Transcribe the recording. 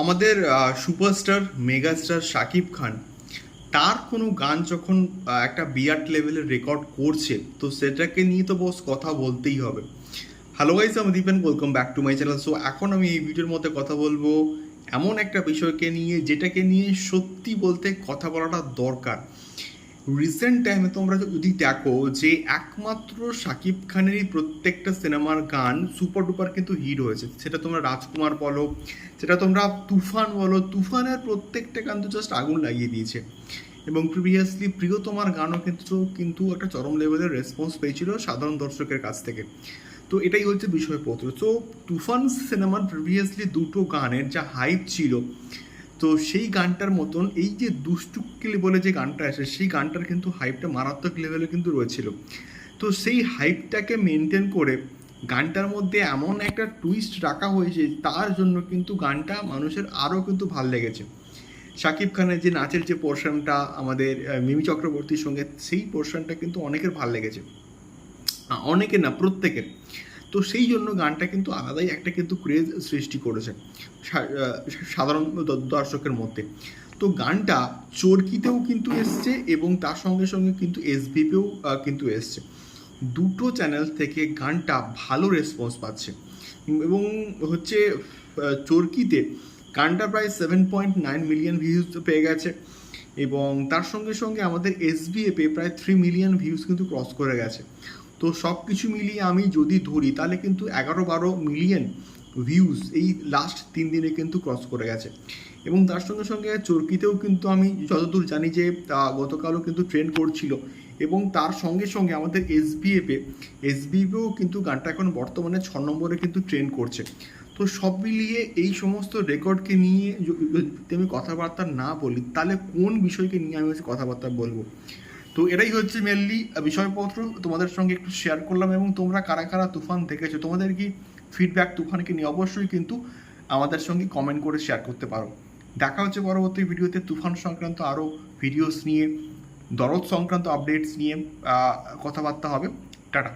আমাদের superstar megastar Shakib Khan, তার কোনো গান যখন একটা বিরাট লেভেলের রেকর্ড করছে, তো সেটাকে নিয়ে তো বস কথা বলতেই হবে। হ্যালো গাইস আমি Dipen welcome back to my channel so এখন আমি এই ভিডিওর মধ্যে কথা বলব এমন একটা বিষয়কে নিয়ে, যেটাকে নিয়ে সত্যি বলতে কথা বলাটা দরকার। রিসেন্ট টাইমে তোমরা যদি দেখো যে একমাত্র শাকিব খানেরই প্রত্যেকটা সিনেমার গান সুপার ডুপার কিন্তু হিট হয়েছে। সেটা তোমরা রাজকুমার বলো, সেটা তোমরা তুফান বলো, তুফানের প্রত্যেকটা গান তো জাস্ট আগুন লাগিয়ে দিয়েছে। এবং প্রিভিয়াসলি প্রিয়তমার গানও কিন্তু কিন্তু একটা চরম লেভেলের রেসপন্স পেয়েছিল সাধারণ দর্শকের কাছ থেকে। তো এটাই হচ্ছে বিষয়পত্র। তো তুফান সিনেমার প্রিভিয়াসলি দুটো গানের যা হাইপ ছিল তো সেই গানটার মতন এই যে দুষ্টুকিলি বলে যে গানটা আছে, সেই গানটার কিন্তু হাইপটা মারাত্মক লেভেলে কিন্তু রয়েছিল। তো সেই হাইপটাকে মেনটেন করে গানটার মধ্যে এমন একটা টুইস্ট রাখা হয়েছে, তার জন্য কিন্তু গানটা মানুষের আরও কিন্তু ভালো লেগেছে। শাকিব খানের যে নাচের যে পোর্শনটা আমাদের মিমি চক্রবর্তীর সঙ্গে সেই পোর্শনটা কিন্তু অনেকের ভালো লেগেছে। অনেকের না, প্রত্যেকের। তো সেই জন্য গানটা কিন্তু আলাদাই একটা কিন্তু ক্রেজ সৃষ্টি করেছে সাধারণ দর্শকের মধ্যে। তো গানটা চরকিতেও কিন্তু এসছে এবং তার সঙ্গে সঙ্গে কিন্তু এসবিপেও কিন্তু এসছে। দুটো চ্যানেল থেকে গানটা ভালো রেসপন্স পাচ্ছে। এবং হচ্ছে চরকিতে গানটা প্রায় seven point nine million views পেয়ে গেছে এবং তার সঙ্গে সঙ্গে আমাদের এসবিএপে প্রায় থ্রি মিলিয়ন ভিউজ কিন্তু ক্রস করে গেছে। তো সব কিছু মিলিয়ে আমি যদি ধরি, তাহলে কিন্তু এগারো বারো মিলিয়ন ভিউজ এই লাস্ট তিন দিনে কিন্তু ক্রস করে গেছে। এবং তার সঙ্গে সঙ্গে চরকিতেও কিন্তু আমি যতদূর জানি যে গতকালও কিন্তু ট্রেন্ড করছিল। এবং তার সঙ্গে সঙ্গে আমাদের এসবিএপে এসবিএপেও কিন্তু গানটা এখন বর্তমানে ছ নম্বরে কিন্তু ট্রেন্ড করছে। তো সব মিলিয়ে এই সমস্ত রেকর্ডকে নিয়ে যদি আমি কথাবার্তা না বলি, তাহলে কোন বিষয়কে নিয়ে আমি কথাবার্তা বলব? তো এটাই হচ্ছে মেনলি বিষয়পত্র। তোমাদের সঙ্গে একটু শেয়ার করলাম এবং তোমরা কারা কারা তুফান দেখেছ, তোমাদের কি ফিডব্যাক তুফানকে নিয়ে অবশ্যই কিন্তু আমাদের সঙ্গে কমেন্ট করে শেয়ার করতে পারো। দেখা হচ্ছে পরবর্তী ভিডিওতে তুফান সংক্রান্ত আরও ভিডিওস নিয়ে, দরদ সংক্রান্ত আপডেটস নিয়ে কথাবার্তা হবে। টাটা।